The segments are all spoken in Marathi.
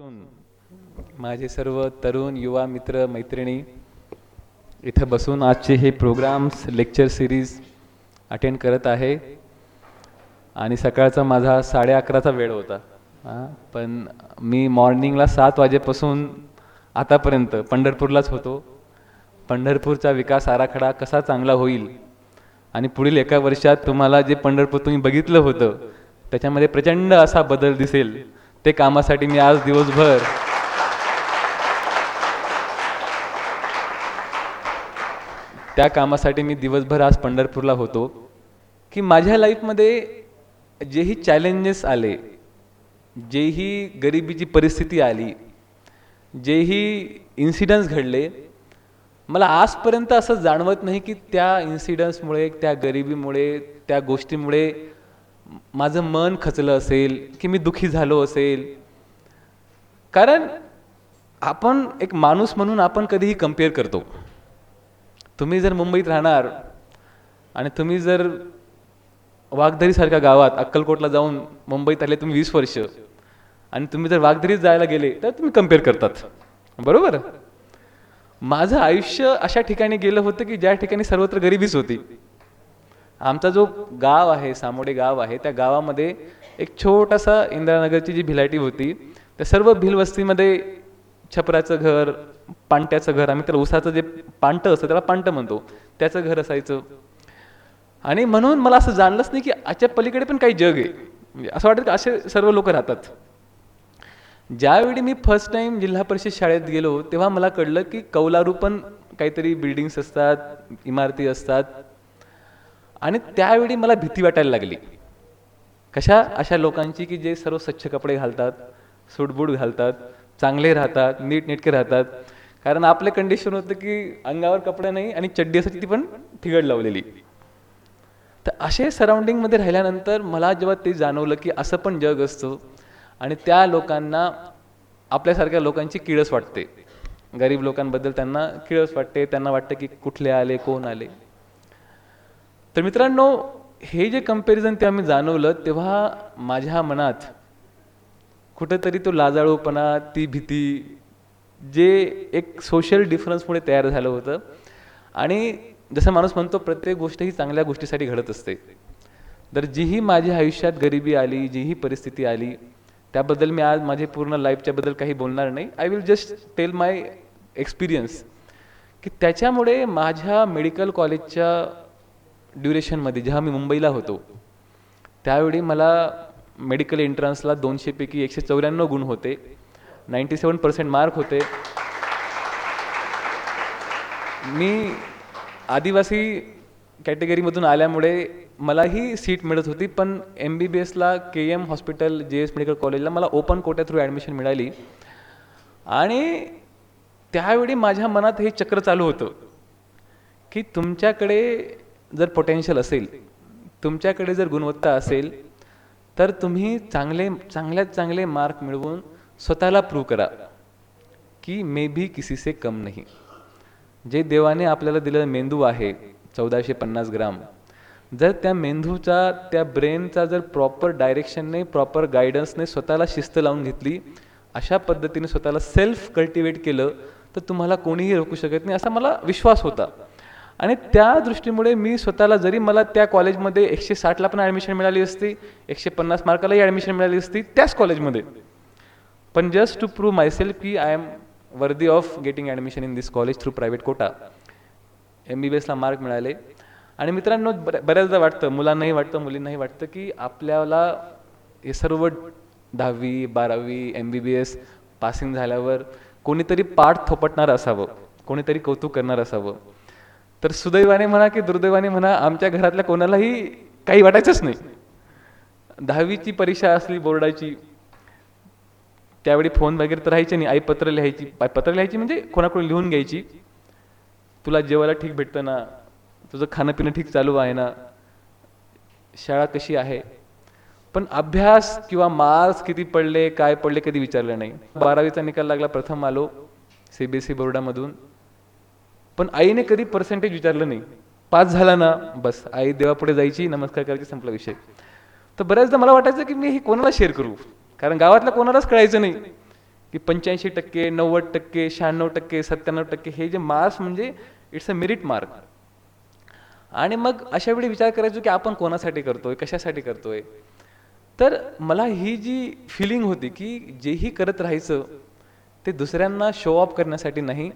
असून माझे सर्व तरुण युवा मित्र मैत्रिणी इथं बसून आजचे हे प्रोग्राम्स लेक्चर सिरीज अटेंड करत आहे. आणि सकाळचा माझा साडे अकराचा वेळ होता. हां पण मी मॉर्निंगला सात वाजेपासून आतापर्यंत पंढरपूरलाच होतो. पंढरपूरचा विकास आराखडा कसा चांगला होईल आणि पुढील एका वर्षात तुम्हाला जे पंढरपूर तुम्ही बघितलं होतं त्याच्यामध्ये प्रचंड असा बदल दिसेल. ते कामासाठी मी आज दिवसभर त्या कामासाठी मी दिवसभर आज पंढरपूरला होतो की माझ्या लाईफमध्ये जेही चॅलेंजेस आले जेही गरिबीची परिस्थिती आली जेही इन्सिडन्स घडले मला आजपर्यंत असं जाणवत नाही की त्या इन्सिडन्समुळे त्या गरिबीमुळे त्या गोष्टीमुळे माझं मन खचलं असेल की मी दुखी झालो असेल. कारण आपण एक माणूस म्हणून आपण कधीही कंपेअर करतो. तुम्ही जर मुंबईत राहणार आणि तुम्ही जर वाघधरीसारख्या गावात अक्कलकोटला जाऊन मुंबईत आले तुम्ही वीस वर्ष आणि तुम्ही जर वाघधरीत जायला गेले तर तुम्ही कंपेअर करतात. बरोबर? माझं आयुष्य अशा ठिकाणी गेलं होतं की ज्या ठिकाणी सर्वत्र गरिबीच होती. आमचा जो गाव आहे सामोडे गाव आहे त्या गावामध्ये एक छोटासा इंदिरानगरची जी भिलाटी होती त्या सर्व भिलवस्तीमध्ये छपराचं घर पांट्याचं घर आम्ही त्याला उसाचं जे पांटं असतं त्याला पांटं म्हणतो. त्याचं घर असायचं. आणि म्हणून मला असं जाणलंच नाही की आजच्या पलीकडे पण काही जग आहे. म्हणजे असं वाटतं की असे सर्व लोक राहतात. ज्यावेळी मी फर्स्ट टाईम जिल्हा परिषद शाळेत गेलो तेव्हा मला कळलं की कौलारू पण काहीतरी बिल्डिंग्स असतात इमारती असतात. आणि त्यावेळी मला भीती वाटायला लागली. कशा अशा लोकांची की जे सर्व स्वच्छ कपडे घालतात सूटबूट घालतात चांगले राहतात नीटनेटके राहतात. कारण आपले कंडिशन होतं की अंगावर कपडे नाही आणि चड्डी असायची ती पण ठिगड लावलेली. तर असे सराउंडिंगमध्ये राहिल्यानंतर मला जेव्हा ते जाणवलं की असं पण जग असतं आणि त्या लोकांना आपल्यासारख्या लोकांची किळस वाटते. गरीब लोकांबद्दल त्यांना किळस वाटते त्यांना वाटतं की कुठले आले कोण आले. तर मित्रांनो हे जे कंपॅरिझन ते आम्ही जाणवलं तेव्हा माझ्या मनात कुठंतरी तो लाजाळूपणा ती भीती जे एक सोशल डिफरन्समुळे तयार झालं होतं. आणि जसं माणूस म्हणतो प्रत्येक गोष्ट ही चांगल्या गोष्टीसाठी घडत असते. तर जीही माझ्या आयुष्यात गरिबी आली जीही परिस्थिती आली त्याबद्दल मी आज माझे पूर्ण लाईफच्याबद्दल काही बोलणार नाही. I will just tell my experience की त्याच्यामुळे माझ्या मेडिकल कॉलेजच्या ड्युरेशनमध्ये जेव्हा मी मुंबईला होतो त्यावेळी मला मेडिकल एंट्रन्सला दोनशेपैकी एकशे चौऱ्याण्णव गुण होते. नाईंटी सेवन पर्सेंट मार्क होते. मी आदिवासी कॅटेगरीमधून आल्यामुळे मलाही सीट मिळत होती पण M B B एसला K M hospital J S medical कॉलेजला मला ओपन कोट्या थ्रू ॲडमिशन मिळाली. आणि त्यावेळी माझ्या मनात हे चक्र चालू होतं की तुमच्याकडे जर पोटेन्शियल असेल तुमच्याकडे जर गुणवत्ता असेल तर तुम्ही चांगले चांगल्यात चांगले मार्क मिळवून स्वतःला प्रूव्ह करा की मे बी किसी से कम नाही. जे देवाने आपल्याला दिलेला मेंदू आहे चौदाशे पन्नास ग्राम जर त्या मेंदूचा त्या ब्रेनचा जर प्रॉपर डायरेक्शनने प्रॉपर गायडन्सने स्वतःला शिस्त लावून घेतली अशा पद्धतीने स्वतःला सेल्फ कल्टिवेट केलं तर तुम्हाला कोणीही रोखू शकत नाही असा मला विश्वास होता. आणि त्या दृष्टीमुळे मी स्वतःला जरी मला त्या कॉलेजमध्ये एकशे साठला पण ॲडमिशन मिळाली असती एकशे पन्नास मार्कालाही ॲडमिशन मिळाली असती त्याच कॉलेजमध्ये. पण जस्ट टू प्रूव्ह मायसेल्फ की I am worthy of getting admission in this college through private quota M B B एसला mark मिळाले. आणि मित्रांनो बऱ्याचदा वाटतं मुलांनाही वाटतं मुलींनाही वाटतं की आपल्याला हे सर्व दहावी बारावी M B B S passing झाल्यावर कोणीतरी पाठ थोपटणार असावं कोणीतरी कौतुक करणार असावं. तर सुदैवाने म्हणा की दुर्दैवाने म्हणा आमच्या घरातल्या कोणालाही काही वाटायचंच नाही. दहावीची परीक्षा असली बोर्डाची त्यावेळी फोन वगैरे तर राहायचे नाही. आई पत्र लिहायची पत्र लिहायची म्हणजे कोणाकडून लिहून घ्यायची? तुला जेवायला ठीक भेटतं ना? तुझं खाणं पिणं ठीक चालू आहे ना? शाळा कशी आहे? पण अभ्यास किंवा मार्क्स किती पडले काय पडले कधी विचारलं नाही. बारावीचा निकाल लागला प्रथम आलो सी बी एस ई बोर्डामधून. पण आईने कधी पर्सेंटेज विचारलं नाही. पास झाला ना बस. आई देवापुढे जायची नमस्कार करायची संपला विषय. तर बऱ्याचदा मला वाटायचं की मी हे कोणाला शेअर करू? कारण गावातल्या कोणालाच कळायचं नाही. की पंच्याऐंशी टक्के नव्वद टक्के शहाण्णव टक्के सत्त्याण्णव टक्के हे जे मार्क्स म्हणजे इट्स अ मेरिट मार्क आणि मग अशा वेळी विचार करायचो की आपण कोणासाठी करतोय कशासाठी करतोय? तर मला ही जी फिलिंग होती की जेही करत राहायचं ते दुसऱ्यांना शो ऑफ करण्यासाठी नाही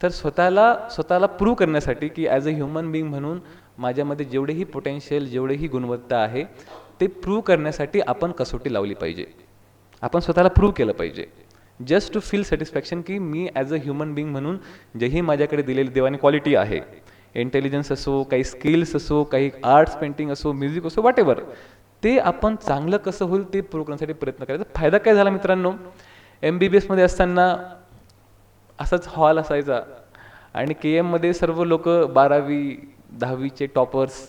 तर स्वतःला स्वतःला प्रूव्ह करण्यासाठी की ॲज अ ह्युमन बिईंग म्हणून माझ्यामध्ये जेवढेही पोटेन्शियल जेवढेही गुणवत्ता आहे ते प्रूव्ह करण्यासाठी आपण कसोटी लावली पाहिजे. आपण स्वतःला प्रूव्ह केलं पाहिजे. जस्ट टू फील सॅटिस्फॅक्शन की मी ॲज अ ह्युमन बिईंग म्हणून जेही माझ्याकडे दिलेली देवानी क्वालिटी आहे. इंटेलिजन्स असो काही स्किल्स असो काही आर्ट्स पेंटिंग असो म्युझिक असो वॉट एव्हर ते आपण चांगलं कसं होईल ते प्रूव्ह करण्यासाठी प्रयत्न करायचा फायदा काय झाला मित्रांनो? एम बी बी एसमध्ये असताना असाच हॉल असायचा. आणि के एममध्ये सर्व लोक बारावी दहावीचे toppers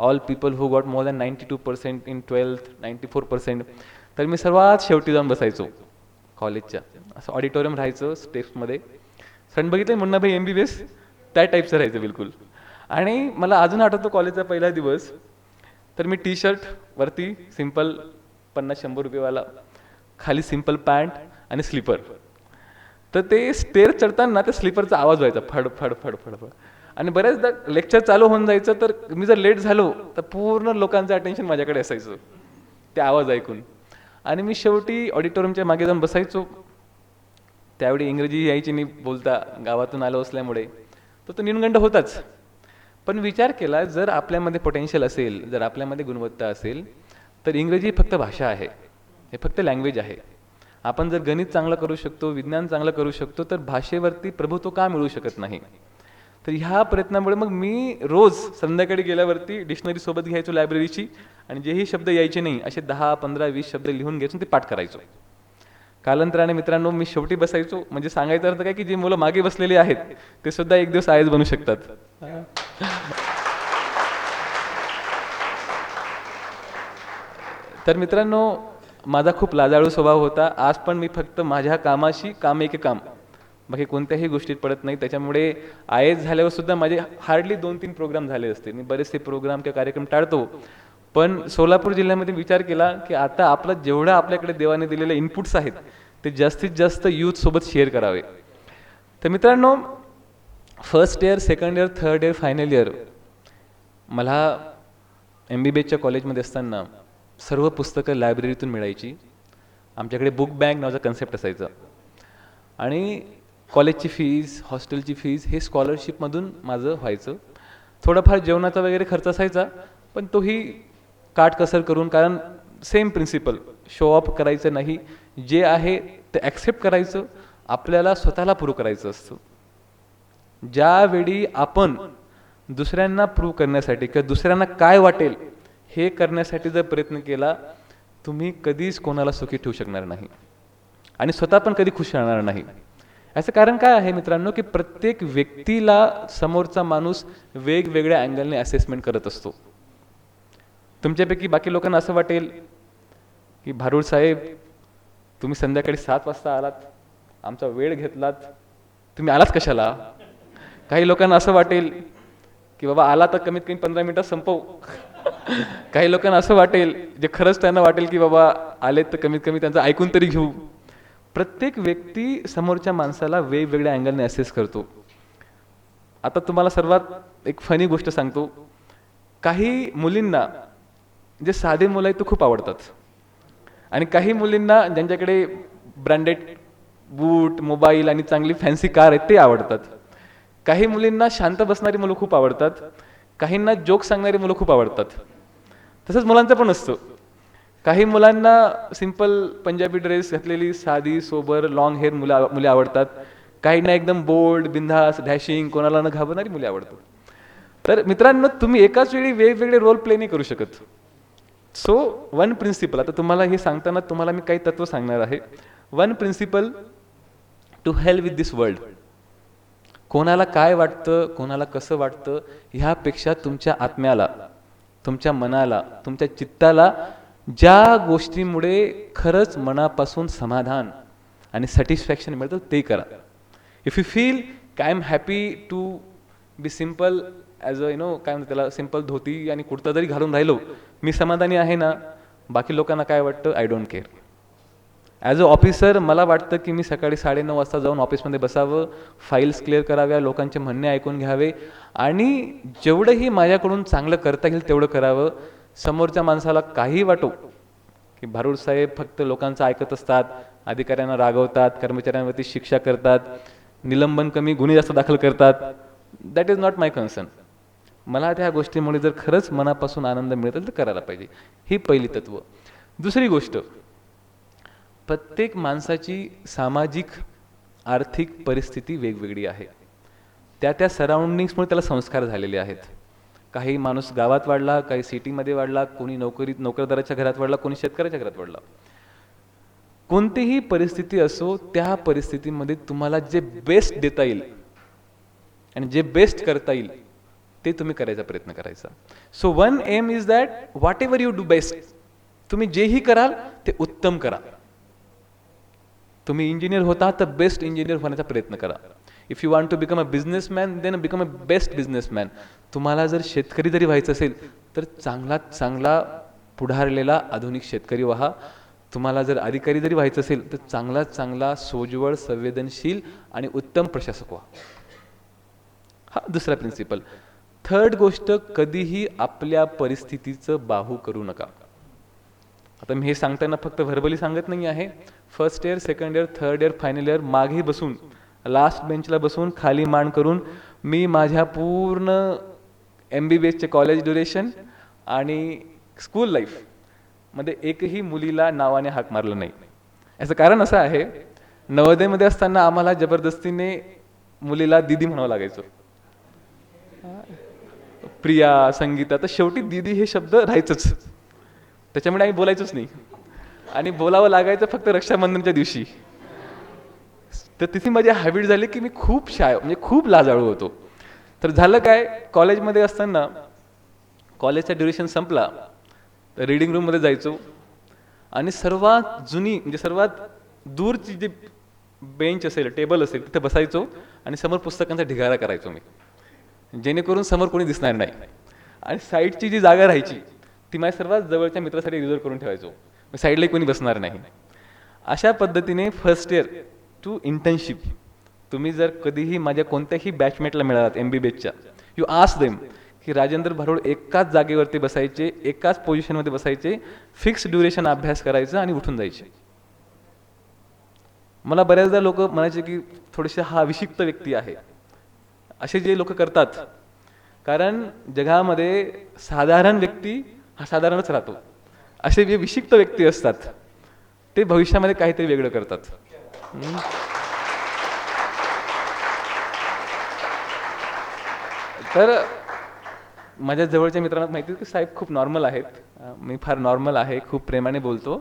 all people who got more than ninety two percent in twelfth ninety four percent तर मी सर्वात शेवटी जाऊन बसायचो कॉलेजच्या असं ऑडिटोरियम राहायचं स्टेप्समध्ये सण बघितलं मुन्ना भाई एम बी बी एस त्या टाईपचं राहायचं बिलकुल. आणि मला अजून आठवतो कॉलेजचा पहिला दिवस. तर मी टी शर्ट वरती सिंपल पन्नास शंभर रुपयेवाला खाली सिंपल पॅन्ट आणि स्लीपर तर ते स्टेअर चढताना त्या स्लीपरचा आवाज व्हायचा फड फड फड फड फड. आणि बऱ्याचदा लेक्चर चालू होऊन जायचं तर मी जर लेट झालो तर पूर्ण लोकांचं अटेन्शन माझ्याकडे असायचं ते आवाज ऐकून. आणि मी शेवटी ऑडिटोरियमच्या मागे जाऊन बसायचो. त्यावेळी इंग्रजी यायची नाही बोलता गावातून आलो असल्यामुळे. तर तो न्यूनगंड होताच. पण विचार केला जर आपल्यामध्ये पोटेन्शियल असेल जर आपल्यामध्ये गुणवत्ता असेल तर इंग्रजी फक्त भाषा आहे. हे फक्त लँग्वेज आहे. आपण जर गणित चांगलं करू शकतो विज्ञान चांगलं करू शकतो तर भाषेवरती प्रभुत्व का मिळू शकत नाही? तर ह्या प्रयत्नामुळे मग मी रोज संध्याकाळी गेल्यावरती डिक्शनरी सोबत घ्यायचो लायब्ररीची आणि जेही शब्द यायचे नाही असे दहा पंधरा वीस शब्द लिहून घ्यायचो ते पाठ करायचो. कालांतराने मित्रांनो मी शेवटी बसायचो. म्हणजे सांगायचं अर्थ काय की जी मुलं मागे बसलेली आहेत ते सुद्धा एक दिवस आयच बनू शकतात. तर मित्रांनो माझा खूप लाजाळू स्वभाव होता. आज पण मी फक्त माझ्या कामाशी काम एक काम. बाकी कोणत्याही गोष्टीत पडत नाही. त्याच्यामुळे आय एस झाल्यावर सुद्धा माझे हार्डली दोन तीन प्रोग्राम झाले असते. मी बरेचसे प्रोग्राम किंवा कार्यक्रम टाळतो. पण सोलापूर जिल्ह्यामध्ये विचार केला की आता आपलं जेवढं आपल्याकडे देवाने दिलेले इनपुट्स आहेत ते जास्तीत जास्त यूथसोबत शेअर करावे. तर मित्रांनो first year second year third year final year मला एम बी बी एसच्या कॉलेजमध्ये असताना सर्व पुस्तकं लायब्ररीतून मिळायची. आमच्याकडे बुक बँक नावाचा कन्सेप्ट असायचा. आणि कॉलेजची फीज हॉस्टेलची फीज हे स्कॉलरशिपमधून माझं व्हायचं. थोडाफार जेवणाचा वगैरे खर्च असायचा पण तोही काटकसर करून कारण सेम प्रिन्सिपल शो ऑफ करायचं नाही. जे आहे ते ॲक्सेप्ट करायचं आपल्याला स्वतःला प्रूव्ह करायचं असतं. ज्यावेळी आपण दुसऱ्यांना प्रूव्ह करण्यासाठी किंवा दुसऱ्यांना काय वाटेल हे करण्यासाठी जर प्रयत्न केला तुम्ही कधीच कोणाला सुखी ठेवू शकणार नाही. आणि स्वतः पण कधी खुश राहणार नाही. याचं कारण काय आहे मित्रांनो की प्रत्येक व्यक्तीला समोरचा माणूस वेगवेगळ्या अँगलने असेसमेंट करत असतो. तुमच्यापैकी बाकी लोकांना असं वाटेल की भारूड साहेब तुम्ही संध्याकाळी सात वाजता आलात आमचा वेळ घेतलात तुम्ही आलाच कशाला? काही लोकांना असं वाटेल की बाबा आला तर कमीत कमी पंधरा मिनिटात संपव. काही लोकांना असं वाटेल जे खरंच त्यांना वाटेल की बाबा आलेत तर कमीत कमी त्यांचं ऐकून तरी घेऊ. प्रत्येक व्यक्ती समोरच्या माणसाला वेगवेगळ्या अँगलने असेस करतो. आता तुम्हाला सर्वात एक फनी गोष्ट सांगतो. काही मुलींना जे साधे मुलं आहेत ते खूप आवडतात. आणि काही मुलींना ज्यांच्याकडे ब्रँडेड बूट मोबाईल आणि चांगली फॅन्सी कार आहेत ते आवडतात. काही मुलींना शांत बसणारी मुलं खूप आवडतात. काहींना जोक सांगणारी मुलं खूप आवडतात. तसंच मुलांचं पण असतो. काही मुलांना सिंपल पंजाबी ड्रेस घातलेली साधी सोबर लॉंग हेअर मुलं मुले आवडतात. काहींना एकदम बोल्ड बिंधास डॅशिंग कोणाला न घाबरणारी मुले आवडतात. तर मित्रांनो तुम्ही एकाच वेळी वेगवेगळे रोल प्ले नाही करू शकत. सो वन प्रिन्सिपल आता तुम्हाला हे सांगताना तुम्हाला मी काही तत्व सांगणार आहे. One principle to help with this world कोणाला काय वाटतं कोणाला कसं वाटतं ह्यापेक्षा तुमच्या आत्म्याला तुमच्या मनाला तुमच्या चित्ताला ज्या गोष्टीमुळे खरंच मनापासून समाधान आणि सॅटिस्फॅक्शन मिळतं ते करा. इफ यू फील काय am happy to be simple as a you know काय म्हणतात त्याला सिंपल धोती आणि कुर्ता जरी घालून राहिलो मी समाधानी आहे ना? बाकी लोकांना काय वाटतं? I don't care as a officer मला वाटतं की मी सकाळी साडेनऊ वाजता जाऊन ऑफिसमध्ये बसावं फाईल्स क्लिअर कराव्या लोकांचे म्हणणे ऐकून घ्यावे आणि जेवढंही माझ्याकडून चांगलं करता येईल तेवढं करावं. समोरच्या माणसाला काही वाटो की भारूड साहेब फक्त लोकांचं ऐकत असतात अधिकाऱ्यांना रागवतात कर्मचाऱ्यांवरती शिक्षा करतात निलंबन कमी गुन्हे जास्त दाखल करतात. That is not my concern मला त्या गोष्टीमुळे जर खरंच मनापासून आनंद मिळत तर करायला पाहिजे. ही पहिली तत्व. दुसरी गोष्ट प्रत्येक माणसाची सामाजिक आर्थिक परिस्थिती वेगवेगळी आहे. त्या त्या सराउंडिंग्समुळे त्याला संस्कार झालेले आहेत. काही माणूस गावात वाढला काही सिटीमध्ये वाढला कोणी नोकरीत नोकरदाराच्या घरात वाढला कोणी शेतकऱ्याच्या घरात वाढला. कोणतीही परिस्थिती असो त्या परिस्थितीमध्ये तुम्हाला जे बेस्ट देता येईल आणि जे बेस्ट करता येईल ते तुम्ही करायचा प्रयत्न करायचा. So one aim is that whatever you do best तुम्ही जेही कराल ते उत्तम करा. तुम्ही इंजिनियर होता तर बेस्ट इंजिनियर होण्याचा प्रयत्न करा. If you want to become a businessman then become a best businessman तुम्हाला जर शेतकरी जरी व्हायचं असेल तर चांगला चांगला पुढारलेला आधुनिक शेतकरी व्हा. तुम्हाला जर अधिकारी जरी व्हायचं असेल तर चांगला चांगला सोज्वळ संवेदनशील आणि उत्तम प्रशासक व्हा. हा दुसरा प्रिन्सिपल थर्ड गोष्ट कधीही आपल्या परिस्थितीचं बाहू करू नका. आता मी हे सांगताना फक्त व्हर्बली सांगत नाही आहे. First year second year third year final year मागे बसून लास्ट बेंचला बसून खाली मान करून मी माझ्या पूर्ण एम बी बी एसचे कॉलेज ड्युरेशन आणि स्कूल लाईफमध्ये एकही मुलीला नावाने हाक मारलं नाही. याचं कारण असं आहे नवोदयमध्ये असताना आम्हाला जबरदस्तीने मुलीला दिदी म्हणावं लागायचं. प्रिया संगीता तर शेवटी दिदी हे शब्द राहायचंच. त्याच्यामुळे आम्ही बोलायचोच नाही. आणि बोलावं लागायचं फक्त रक्षाबंधनच्या दिवशी. तर तिथे माझी हॅबिट झाली की मी खूप शाय म्हणजे खूप लाजाळू होतो. तर झालं काय कॉलेजमध्ये असताना कॉलेजचा ड्युरेशन संपला तर रिडिंग रूममध्ये जायचो. आणि सर्वात जुनी म्हणजे सर्वात दूरची जी बेंच असेल टेबल असेल तिथे बसायचो आणि समोर पुस्तकांचा ढिगारा करायचो मी. जेणेकरून समोर कोणी दिसणार नाही. आणि साईडची जी जागा राहायची ती माझ्या सर्वात जवळच्या मित्रासाठी रिझर्व करून ठेवायचो. साईडला कोणी बसणार नाही. अशा पद्धतीने फर्स्ट इयर टू इंटर्नशिप तुम्ही जर कधीही माझ्या कोणत्याही बॅचमेटला मिळालात M B B you ask them की राजेंद्र भारोड एकाच जागेवरती बसायचे एकाच पोझिशनमध्ये बसायचे फिक्स ड्युरेशन अभ्यास करायचं आणि उठून जायचे. मला बऱ्याचदा लोक म्हणायचे की थोडेसे हा अभिषिक्त व्यक्ती आहे. असे जे लोक करतात कारण जगामध्ये साधारण व्यक्ती हा साधारणच राहतो. असे जे विशिक्त व्यक्ती असतात ते भविष्यामध्ये काहीतरी वेगळं करतात. तर माझ्या जवळच्या मित्रांना माहिती आहे की साहेब खूप नॉर्मल आहेत. मी फार नॉर्मल आहे खूप प्रेमाने बोलतो.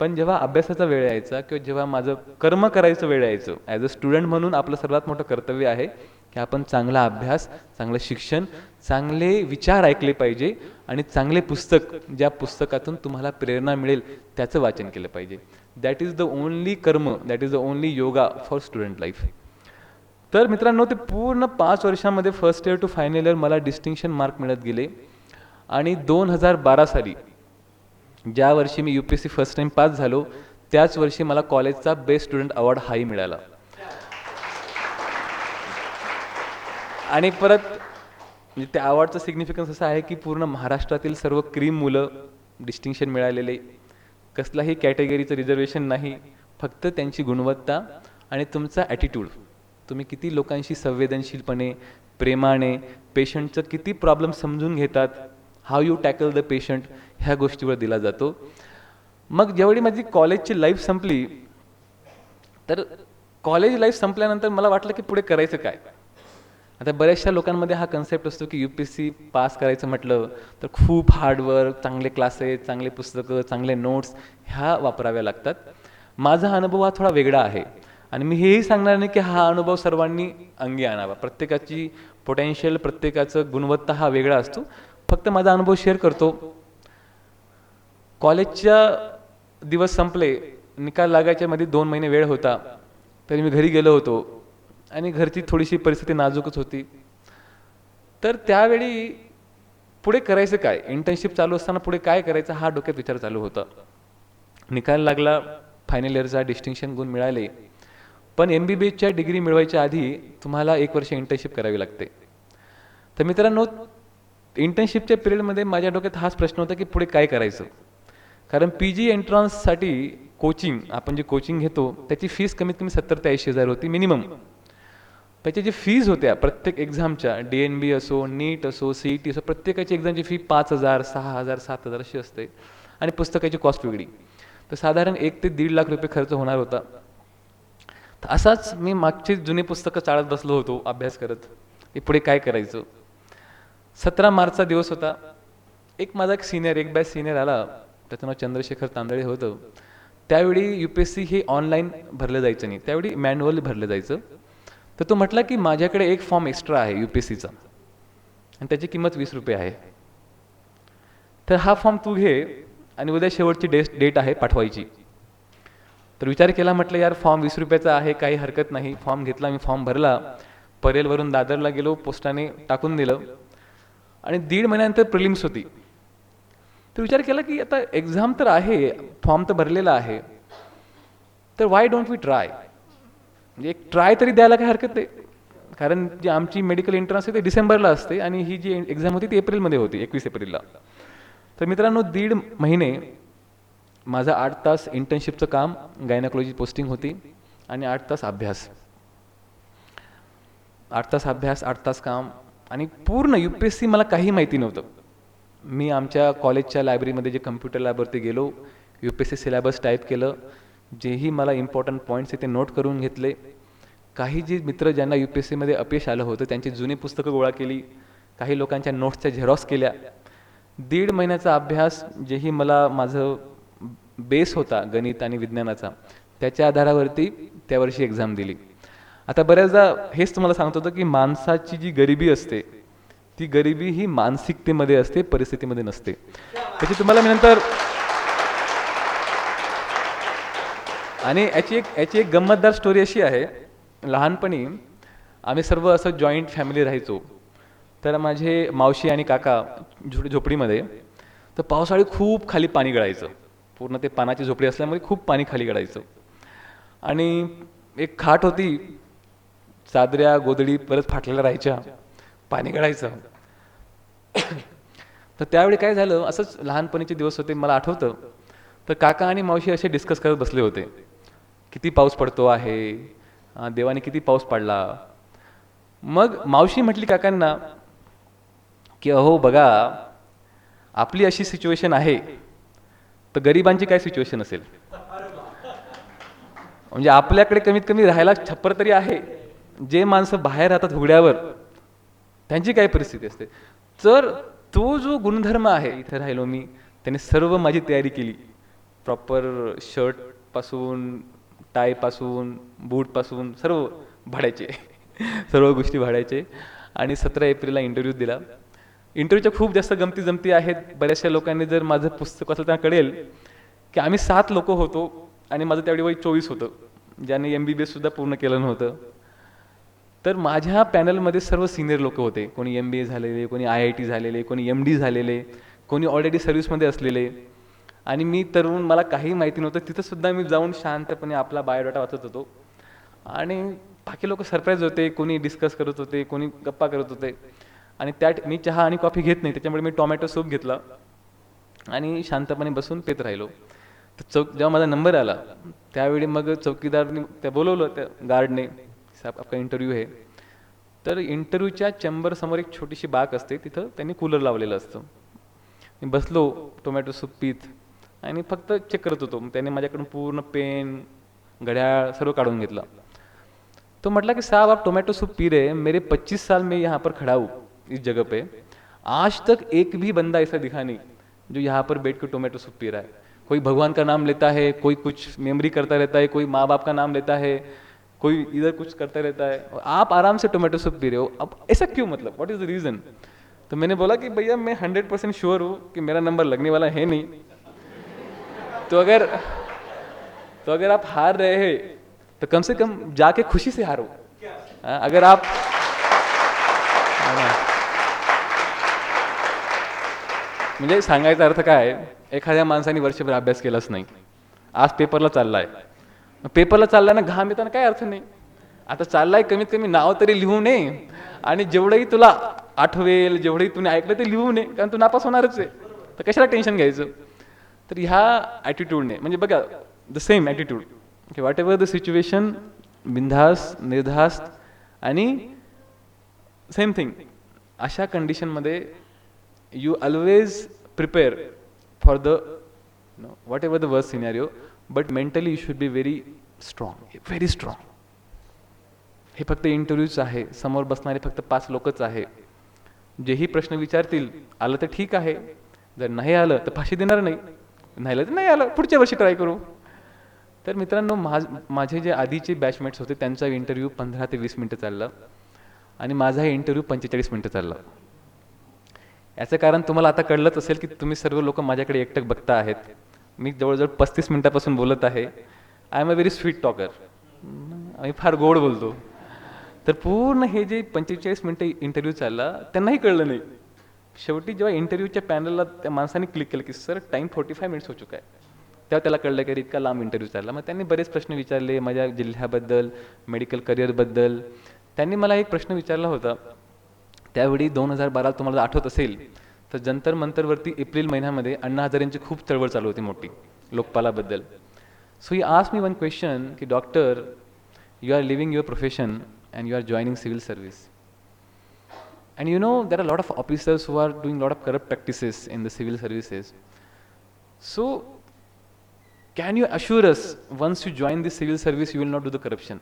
पण जेव्हा अभ्यासाचा वेळ यायचा किंवा जेव्हा माझं कर्म करायचं वेळ यायचं ॲज अ स्टुडंट म्हणून आपलं सर्वात मोठं कर्तव्य आहे की आपण चांगला अभ्यास चांगलं शिक्षण चांगले विचार ऐकले पाहिजे आणि चांगले पुस्तक ज्या पुस्तकातून तुम्हाला प्रेरणा मिळेल त्याचं वाचन केलं पाहिजे. That is the only karma that is the only yoga for student life तर मित्रांनो ते पूर्ण पाच वर्षामध्ये first year to final year मला डिस्टिंक्शन मार्क मिळत गेले. आणि दोन हजार बारा साली ज्या वर्षी मी U P S C first time pass झालो त्याच वर्षी मला कॉलेजचा बेस्ट स्टुडंट अवॉर्ड हाही मिळाला. आणि परत म्हणजे त्या अवॉर्डचं सिग्निफिकन्स असं आहे की पूर्ण महाराष्ट्रातील सर्व क्रीम मुलं डिस्टिंक्शन मिळालेले. कसलाही कॅटेगरीचं रिझर्वेशन नाही फक्त त्यांची गुणवत्ता आणि तुमचा ॲटिट्यूड तुम्ही किती लोकांशी संवेदनशीलपणे प्रेमाने पेशंटचं किती प्रॉब्लेम समजून घेतात how you tackle the patient ह्या गोष्टीवर दिला जातो. मग जेवढी माझी कॉलेजची लाईफ संपली तर कॉलेज लाईफ संपल्यानंतर मला वाटलं की पुढे करायचं काय? आता बऱ्याचशा लोकांमध्ये हा कन्सेप्ट असतो की U P S C pass करायचं म्हटलं तर खूप हार्डवर्क चांगले क्लासेस चांगले पुस्तकं चांगले नोट्स ह्या वापराव्या लागतात. माझा अनुभव हा थोडा वेगळा आहे. आणि मी हेही सांगणार नाही की हा अनुभव सर्वांनी अंगी आणावा. प्रत्येकाची पोटेन्शियल प्रत्येकाचं गुणवत्ता हा वेगळा असतो. फक्त माझा अनुभव शेअर करतो. कॉलेजच्या दिवस संपले निकाल लागायच्या मध्ये दोन महिने वेळ होता. तरी मी घरी गेलो होतो. आणि घरची थोडीशी परिस्थिती नाजूकच होती. तर त्यावेळी पुढे करायचं काय? इंटर्नशिप चालू असताना पुढे काय करायचं? हा डोक्यात विचार चालू होता. निकाल लागला फायनल इयरचा डिस्टिंक्शन गुण मिळाले. पण एम बी बी एसच्या डिग्री मिळवायच्या आधी तुम्हाला एक वर्ष इंटर्नशिप करावी लागते. तर मित्रांनो इंटर्नशिपच्या पिरियडमध्ये माझ्या डोक्यात हाच प्रश्न होता की पुढे काय करायचं? कारण पी जी एंट्रन्ससाठी कोचिंग आपण जे कोचिंग घेतो त्याची फीस कमीत कमी सत्तर ते ऐंशी हजार होती मिनिमम त्याच्या जे फीज होत्या प्रत्येक एक्झामच्या डी एन बी असो नीट असो सी ई टी असो प्रत्येकाची एक्झामची फी पाच हजार सहा हजार सात हजार अशी असते. आणि पुस्तकाची कॉस्ट वेगळी. तर साधारण एक ते दीड लाख रुपये खर्च होणार होता. तर असाच मी मागची जुनी पुस्तकं चाळत बसलो होतो अभ्यास करत. की पुढे काय करायचं? सतरा मार्चचा दिवस होता. एक माझा एक सिनियर एक बॅच सिनियर आला. त्याचं नाव चंद्रशेखर तांदळे होतं. त्यावेळी यू पी एस सी हे ऑनलाईन भरलं जायचं नाही. त्यावेळी मॅन्युअली भरलं जायचं. तर तो म्हटला की माझ्याकडे एक फॉर्म एक्स्ट्रा आहे यू पी एस सीचा. आणि त्याची किंमत वीस रुपये आहे. तर हा फॉर्म तू घे आणि उद्या शेवटची डेट डेट आहे पाठवायची. तर विचार केला म्हटलं यार फॉर्म वीस रुपयाचा आहे काही हरकत नाही. फॉर्म घेतला मी फॉर्म भरला. परेलवरून दादरला गेलो पोस्टाने टाकून दिलं. आणि दीड महिन्यानंतर प्रिलिम्स होती. तर विचार केला की आता एक्झाम तर आहे फॉर्म तर भरलेला आहे. तर वाय डोंट वी ट्राय म्हणजे एक ट्राय तरी द्यायला काही हरकत नाही. कारण जी आमची मेडिकल एंट्रन्स आहे ते डिसेंबरला असते आणि ही जी एक्झाम होती ती एप्रिलमध्ये होती एकवीस एप्रिलला. तर मित्रांनो दीड महिने माझं आठ तास इंटर्नशिपचं काम गायनाकोलॉजी पोस्टिंग होती आणि आठ तास अभ्यास. आठ तास अभ्यास आठ तास काम आणि पूर्ण यू पी एस सी मला काही माहिती नव्हतं. मी आमच्या कॉलेजच्या लायब्ररीमध्ये जे कम्प्युटर लॅबवरती गेलो U P S C syllabus type केलं जेही मला इम्पॉर्टंट पॉईंट्स आहे ते नोट करून घेतले. काही जे मित्र ज्यांना यू पी एस सीमध्ये अपयश आलं होतं त्यांची जुनी पुस्तकं गोळा केली. काही लोकांच्या नोट्सच्या झेरॉक्स केल्या. दीड महिन्याचा अभ्यास जेही मला माझं बेस होता गणित आणि विज्ञानाचा त्याच्या आधारावरती त्या वर्षी एक्झाम दिली. आता बऱ्याचदा हेच तुम्हाला सांगत होतं की माणसाची जी गरिबी असते ती गरिबी ही मानसिकतेमध्ये असते परिस्थितीमध्ये नसते. त्याची तुम्हाला मी नंतर आणि याची एक याची एक गंमतदार स्टोरी अशी आहे. लहानपणी आम्ही सर्व असं जॉईंट फॅमिली राहायचो. तर माझे मावशी आणि काका झो झोपडीमध्ये तर पावसाळी खूप खाली पाणी गळायचं. पूर्ण ते पानाची झोपडी असल्यामुळे खूप पाणी खाली गळायचं. आणि एक खाट होती चादऱ्या गोदडी परत फाटलेल्या राहायच्या. पाणी गळायचं. तर त्यावेळी काय झालं असंच लहानपणीचे दिवस होते मला आठवतं. तर काका आणि मावशी असे डिस्कस करत बसले होते. किती पाऊस पडतो आहे? देवाने किती पाऊस पडला? मग मावशी म्हटली काकांना की अहो बघा आपली अशी सिच्युएशन आहे तर गरिबांची काय सिच्युएशन असेल? म्हणजे आपल्याकडे कमीत कमी राहायला छप्पर तरी आहे. जे माणसं बाहेर राहतात उघड्यावर त्यांची काय परिस्थिती असते? तर तो जो गुणधर्म आहे इथे राहिलो मी त्याने सर्व माझी तयारी केली. प्रॉपर शर्टपासून टायपासून बूटपासून सर्व भाडायचे सर्व गोष्टी भाडायचे. आणि सतरा एप्रिलला इंटरव्ह्यू दिला. इंटरव्ह्यूच्या खूप जास्त गमती जमती आहेत. बऱ्याचशा लोकांनी जर माझं पुस्तक असं त्यांना कळेल की आम्ही सात लोक होतो आणि माझं त्यावेळी वय चोवीस होतं ज्याने एम बी बी एससुद्धा पूर्ण केलं नव्हतं. तर माझ्या पॅनलमध्ये सर्व सिनियर लोक होते. कोणी एम बी ए झालेले कोणी आय आय टी झालेले कोणी एम डी झालेले कोणी ऑलरेडी सर्व्हिसमध्ये असलेले. आणि मी तरुण मला काही माहिती नव्हतं. तिथंसुद्धा मी जाऊन शांतपणे आपला बायोडाटा वाचत होतो. आणि बाकी लोक सरप्राईज होते. कोणी डिस्कस करत होते कोणी गप्पा करत होते. आणि त्या मी चहा आणि कॉफी घेत नाही. त्याच्यामुळे मी टोमॅटो सूप घेतला आणि शांतपणे बसून पेत राहिलो. तर चौक जेव्हा माझा नंबर आला त्यावेळी मग चौकीदारने त्या बोलवलं त्या गार्डने साहेब आपका इंटरव्ह्यू आहे तर इंटरव्ह्यूच्या चेंबरसमोर एक छोटीशी बाक असते. तिथं त्यांनी कूलर लावलेलं असतं. मी बसलो टोमॅटो सूप पीत. आणि फक्त चेक करत होतो. त्याने माझ्याकडून पूर्ण पेन, घड्याळ सर्व काढून घेतलं. तो म्हटला कि, साहब, आप टोमेटो सूप पी रहे मेरे 25 साल में यहाँ पर खड़ा हूँ, इस जगह पे. आज तक एक भी बंदा ऐसा दिखा नहीं, जो यहाँ पर बैठ कर टोमेटो सूप पी रहा है. कोई भगवान का नाम लेता है, कोई कुछ मेमोरी करता रहता है, कोई माँ बाप का नाम लेता है, कोई इधर कुछ करता रहता है. और आप आराम से टोमेटो सूप पी रहे हो. अब ऐसा क्यों मतलब? व्हाट इज़ द रीज़न तो मैंने बोला कि, भैया, मैं हंड्रेड परसेंट श्योर हूँ कि मेरा नंबर लगने वाला है नहीं. तो अगर तो अगर आप हार रहे हैं तो कम से कम जाके खुशी से हारो। अगर आप म्हणजे सांगायचा अर्थ काय आहे? एखाद्या माणसाने वर्षभर अभ्यास केलाच नाही. आज पेपरला चाललाय. पेपरला चाललाय ना घाम येताना काय अर्थ नाही? आता चाललाय कमीत कमी नाव तरी लिहू नये. आणि जेवढंही तुला आठवेल जेवढंही तुम्ही ऐकलं ते लिहू नये कारण तू नापास होणारच आहे. तर कशाला टेन्शन घ्यायचं? तर ह्या ॲटिट्यूडने म्हणजे बघा the same attitude okay whatever the situation बिनधास निर्धास्त आणि सेम थिंग अशा कंडिशनमध्ये you always prepare for the whatever the worst scenario but mentally you should be very strong very strong हे फक्त इंटरव्ह्यूच आहे समोर बसणारे फक्त पाच लोकच आहे. जेही प्रश्न विचारतील आलं तर ठीक आहे. जर नाही आलं तर फाशी देणार नाही. नाही आलं तर नाही आलं. पुढच्या वर्षी ट्राय करू. तर मित्रांनो माझ माझे जे आधीचे बॅचमेट्स होते त्यांचा इंटरव्ह्यू पंधरा ते वीस मिनटं चालला. आणि माझा इंटरव्ह्यू पंचेचाळीस मिनटं चालला. याचं कारण तुम्हाला आता कळलंच असेल की तुम्ही सर्व लोक माझ्याकडे एकटक बघता आहेत. मी जवळजवळ पस्तीस मिनटापासून बोलत आहे. I am a very sweet talker आम्ही फार गोड बोलतो. तर पूर्ण हे जे पंचेचाळीस मिनटं इंटरव्ह्यू चालला त्यांनाही कळलं नाही. शेवटी जेव्हा इंटरव्ह्यूच्या पॅनलला त्या माणसाने क्लिक केलं की sir time forty five minutes हो चुका आहे. तेव्हा त्याला कळलं की इतका लांब इंटरव्ह्यू चालला. मग त्यांनी बरेच प्रश्न विचारले माझ्या जिल्ह्याबद्दल मेडिकल करिअरबद्दल त्यांनी मला एक प्रश्न विचारला होता. त्यावेळी दोन हजार बारा तुम्हाला आठवत असेल तर जंतर मंतरवरती एप्रिल महिन्यामध्ये अण्णा हजारेंची खूप चळवळ चालू होती मोठी लोकपालाबद्दल. So he ask me one question की doctor you are leaving your profession and you are joining civil service And you know, there are a lot of officers who are doing a lot of corrupt practices in the civil services. So, can you assure us once you join the civil service, you will not do the corruption?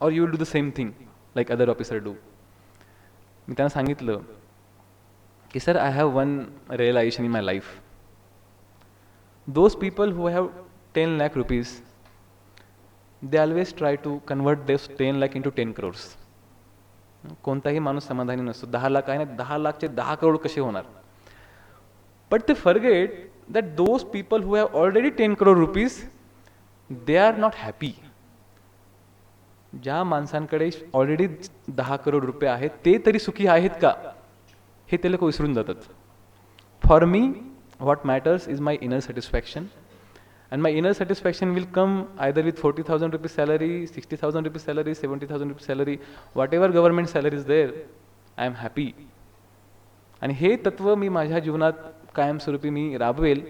Or you will do the same thing like other officers do? मी त्यांना सांगितलं की sir I have one realization in my life those people who have ten lakh rupees they always try to convert this ten lakh into ten crores कोणताही माणूस समाधानी नसतो. दहा लाख आहे ना दहा लाखचे दहा करोड कसे होणार? बट ते forget that those people who have already ten crore rupees they are not happy ज्या माणसांकडे ऑलरेडी दहा करोड रुपये आहेत ते तरी सुखी आहेत का? हे ते लोक विसरून जातात. For me what matters is my inner satisfaction and my inner satisfaction will come either with 40000 rupees salary 60000 rupees salary 70000 rupees salary whatever government salary is there i am happy आणि हे तत्व मी माझ्या जीवनात कायमस्वरूपी मी राबवेल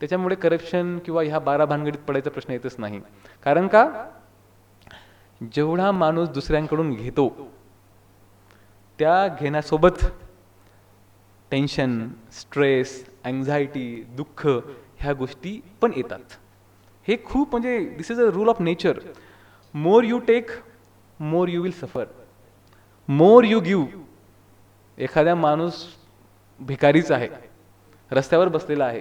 त्याच्यामुळे करप्शन किंवा ह्या बारा भानगडीत पडायचा प्रश्न येतच नाही कारण का जेवढा माणूस दुसऱ्यांकडून घेतो त्या घेण्यासोबत टेन्शन स्ट्रेस अँझायटी दुःख ह्या गोष्टी पण येतात हे खूप म्हणजे this is a rule of nature more you take more you will suffer more you give एखाद्या माणूस भिकारीच आहे रस्त्यावर बसलेला आहे.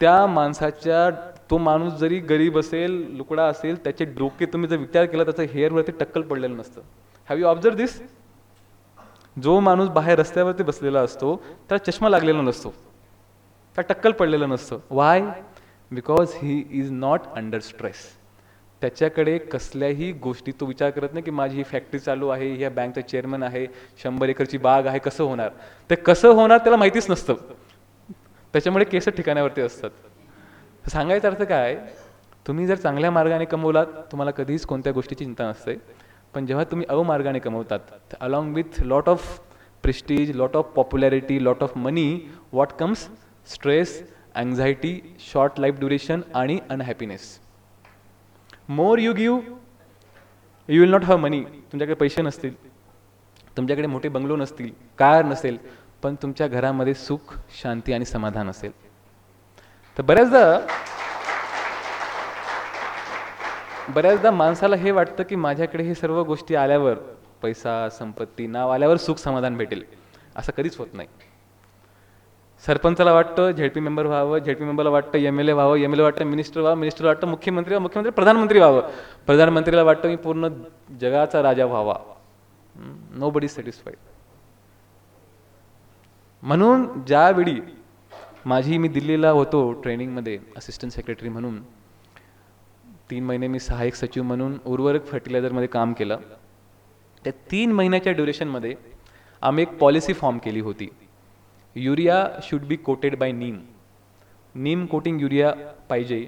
त्या माणसाच्या तो माणूस जरी गरीब असेल लुकडा असेल त्याचे डोके तुम्ही जर विचार केला त्याचं हेअरवरती टक्कल पडलेलं नसतं. हॅव यू ऑब्झर्व दिस जो माणूस बाहेर रस्त्यावरती बसलेला असतो त्याला चष्मा लागलेला नसतो. त्या टक्कल पडलेलं नसतं. Why because he is not under stress त्याच्याकडे कसल्याही गोष्टी तो विचार करत नाही की माझी ही फॅक्टरी चालू आहे ह्या बँकचा चेअरमन आहे शंभर एकरची बाग आहे कसं होणार? ते कसं होणार त्याला माहितीच नसतं. त्याच्यामुळे केस ठिकाण्यावरती असतात. सांगायचा अर्थ काय? तुम्ही जर चांगल्या मार्गाने कमवलात तुम्हाला कधीच कोणत्या गोष्टीची चिंता नसते. पण जेव्हा तुम्ही अवमार्गाने कमवतात along with lot of prestige lot of popularity lot of money what comes stress anxiety short life duration आणि unhappiness more you give you will not have money तुमच्याकडे पैसे नसतील. तुमच्याकडे मोठे बंगलो नसतील. कार नसेल. पण तुमच्या घरामध्ये सुख शांती आणि समाधान असेल. तर बऱ्याचदा बऱ्याचदा माणसाला हे वाटतं की माझ्याकडे हे सर्व गोष्टी आल्यावर पैसा संपत्ती नाव आल्यावर सुख समाधान भेटेल. असं कधीच होत नाही. सरपंचाला वाटतं झेडपी मेंबर व्हावं झेडपी मेंबरला वाटतं एम एल ए व्हावं एम एल ए वाटतं मिनिस्टर व्हावं मिनिस्टर वाटतं मुख्यमंत्री व्हावं मुख्यमंत्री प्रधानमंत्री व्हावं. प्रधानमंत्रीला वाटतं मी पूर्ण जगाचा राजा व्हावा. नो बडी सॅटिस्फाईड म्हणून ज्यावेळी माझी मी दिल्लीला होतो ट्रेनिंगमध्ये असिस्टंट सेक्रेटरी म्हणून तीन महिने मी सहाय्यक सचिव म्हणून उर्वरक फर्टिलायझरमध्ये काम केलं. त्या तीन महिन्याच्या ड्युरेशनमध्ये आम्ही एक पॉलिसी फॉर्म केली होती. Urea should be coated by neem neem coating urea पाहिजे.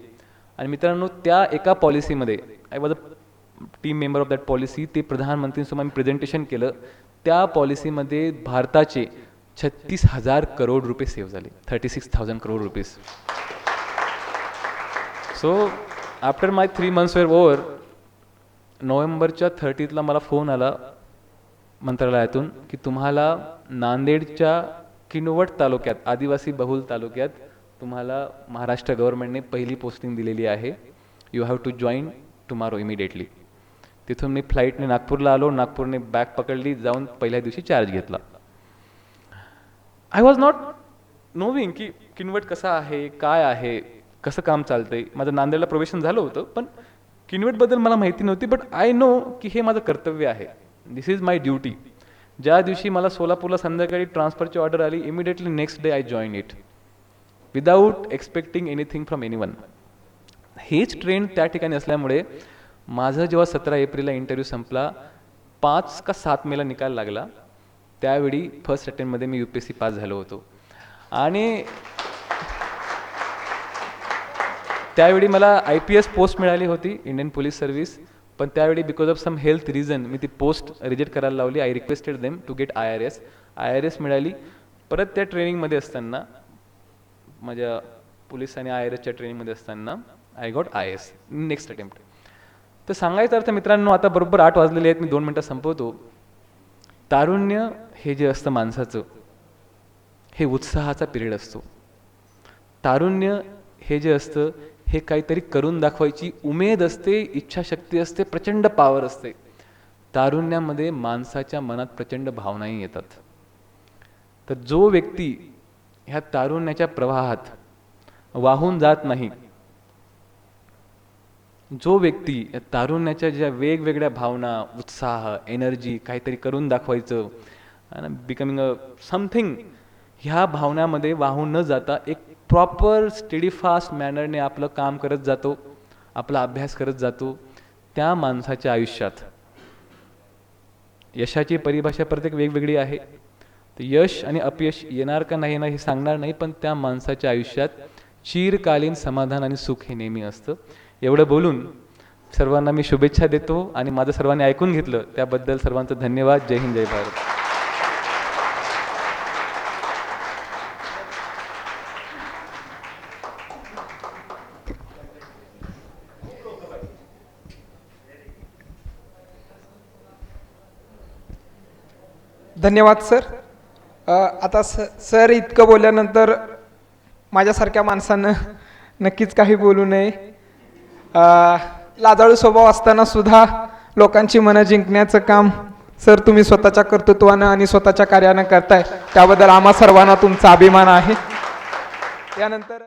आणि मित्रांनो त्या एका पॉलिसीमध्ये I was a team member of that policy ते प्रधानमंत्रींसमोर आम्ही प्रेझेंटेशन केलं. त्या पॉलिसीमध्ये भारताचे छत्तीस हजार करोड रुपये सेव्ह झाले. Thirty six thousand crore rupees so after my three months were over नोव्हेंबरच्या थर्टीतला मला फोन आला मंत्रालयातून की तुम्हाला नांदेडच्या किनवट तालुक्यात आदिवासी बहुल तालुक्यात तुम्हाला महाराष्ट्र गव्हर्नमेंटने पहिली पोस्टिंग दिलेली आहे. You have to join tomorrow immediately तिथून मी फ्लाईटने नागपूरला आलो नागपूरने बॅग पकडली जाऊन पहिल्या दिवशी चार्ज घेतला. आय वॉज नॉट नोविंग की किनवट कसा आहे काय आहे कसं काम चालतंय. माझं नांदेडला प्रोवेशन झालं होतं पण किनवटबद्दल मला माहिती नव्हती बट आय नो की हे माझं कर्तव्य आहे. दिस इज माय ड्युटी ज्या दिवशी मला सोलापूरला संध्याकाळी ट्रान्सफरची ऑर्डर आली immediately next day I join it without expecting anything from anyone हेच ट्रेंड त्या ठिकाणी असल्यामुळे माझं जेव्हा सतरा एप्रिलला इंटरव्ह्यू संपला पाच का सात मेला निकाल लागला. त्यावेळी फर्स्ट अटेम्प्टमध्ये मी U P S C pass झालो होतो. आणि त्यावेळी मला आय पी एस पोस्ट मिळाली होती इंडियन पोलीस सर्व्हिस पण त्यावेळी because of some health reason मी ती पोस्ट रिजेक्ट करायला लावली. I requested them to get I R S I R S मिळाली. परत त्या ट्रेनिंगमध्ये असताना माझ्या पोलीस आणि आय आर एसच्या ट्रेनिंगमध्ये असताना I got I S next attempt तर सांगायचं अर्थ मित्रांनो आता बरोबर आठ वाजलेले आहेत. मी दोन मिनटं संपवतो. तारुण्य हे जे असतं माणसाचं हे उत्साहाचा पिरियड असतो. तारुण्य हे जे असतं हे काहीतरी करून दाखवायची उमेद असते इच्छाशक्ती असते प्रचंड पावर असते. तारुण्यामध्ये माणसाच्या मनात प्रचंड भावनाही येतात. तर जो व्यक्ती ह्या तारुण्याच्या प्रवाहात वाहून जात नाही जो व्यक्ती या तारुण्याच्या ज्या वेगवेगळ्या भावना उत्साह एनर्जी काहीतरी करून दाखवायचं बिकमिंग अ समथिंग ह्या भावनामध्ये वाहून न जाता एक प्रॉपर स्टडी फास्ट मॅनरने आपलं काम करत जातो आपला अभ्यास करत जातो त्या माणसाच्या आयुष्यात. यशाची परिभाषा प्रत्येक वेगवेगळी आहे. तर यश आणि अपयश येणार का नाही ना हे सांगणार नाही पण त्या माणसाच्या आयुष्यात चिरकालीन समाधान आणि सुख हे नेहमी असतं. एवढं बोलून सर्वांना मी शुभेच्छा देतो आणि माझं सर्वांनी ऐकून घेतलं त्याबद्दल सर्वांचं धन्यवाद. जय हिंद जय भारत. धन्यवाद सर. आता स सर इतकं बोलल्यानंतर माझ्यासारख्या माणसानं नक्कीच काही बोलू नये. लाजाळू स्वभाव असताना सुद्धा लोकांची मनं जिंकण्याचं काम सर तुम्ही स्वतःच्या कर्तृत्वानं आणि स्वतःच्या कार्यानं करताय. त्याबद्दल आम्हा सर्वांना तुमचा अभिमान आहे. यानंतर